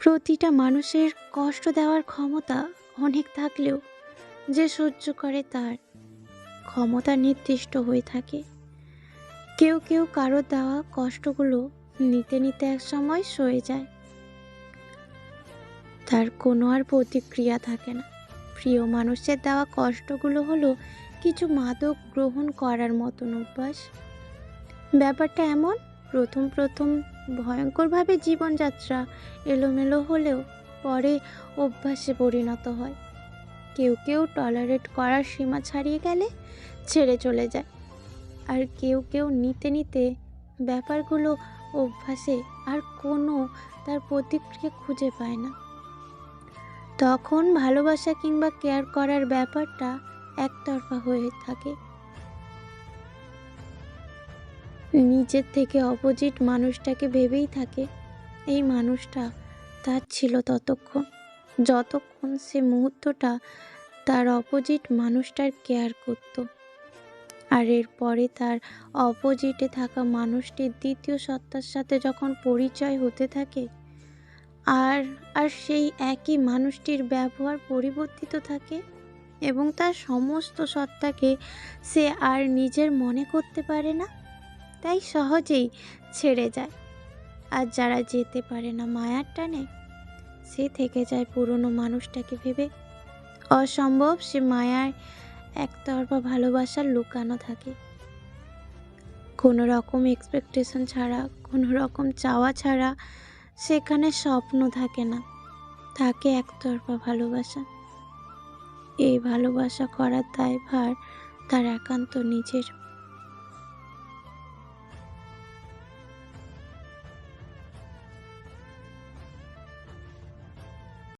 প্রতিটা মানুষের কষ্ট দেওয়ার ক্ষমতা অনেক থাকলেও যে সহ্য করে তার ক্ষমতা নির্দিষ্ট হয়ে থাকে। কেউ কেউ কারও দেওয়া কষ্টগুলো নিতে নিতে এক সময় সয়ে যায়। তার কোনো আর প্রতিক্রিয়া থাকে না। প্রিয় মানুষের দেওয়া কষ্টগুলো হলো কিছু মাদক গ্রহণ করার মতন অভ্যাস। ব্যাপারটা এমন, প্রথম প্রথম ভয়ঙ্করভাবে জীবনযাত্রা এলোমেলো হলেও পরে অভ্যাসে পরিণত হয়। কেউ কেউ টলারেট করার সীমা ছাড়িয়ে গেলে ছেড়ে চলে যায়। আর কেউ কেউ নিতে নিতে ব্যাপারগুলো অভ্যাসে আর কোনো তার প্রতিক্রিয়া খুঁজে পায় না। তখন ভালোবাসা কিংবা কেয়ার করার ব্যাপারটা একতরফা হয়ে থাকে। নিজের থেকে অপোজিট মানুষটাকে ভেবেই থাকে। এই মানুষটা তার ছিল ততক্ষণ। যতক্ষণ সে মুহূর্তটা তার অপোজিট মানুষটার কেয়ার করত। আর এরপরে তার অপোজিটে থাকা মানুষটির দ্বিতীয় সত্তার সাথে যখন পরিচয় হতে থাকে, আর আর সেই একই মানুষটির ব্যবহার পরিবর্তিত থাকে এবং তার সমস্ত সত্তাকে সে আর নিজের মনে করতে পারে না। তাই সহজেই ছেড়ে যায়। আর যারা যেতে পারে না মায়ার টানে, সে থেকে যায় পুরনো মানুষটাকে ভেবে। অসম্ভব সে মায়ার একতরফা ভালোবাসার লুকানো থাকে। কোনো রকম এক্সপেকটেশন ছাড়া, কোনো রকম চাওয়া ছাড়া সেখানে স্বপ্ন থাকে না। থাকে একতরফা ভালোবাসা। এই ভালোবাসা করার দায়ভার তার একান্ত নিজের।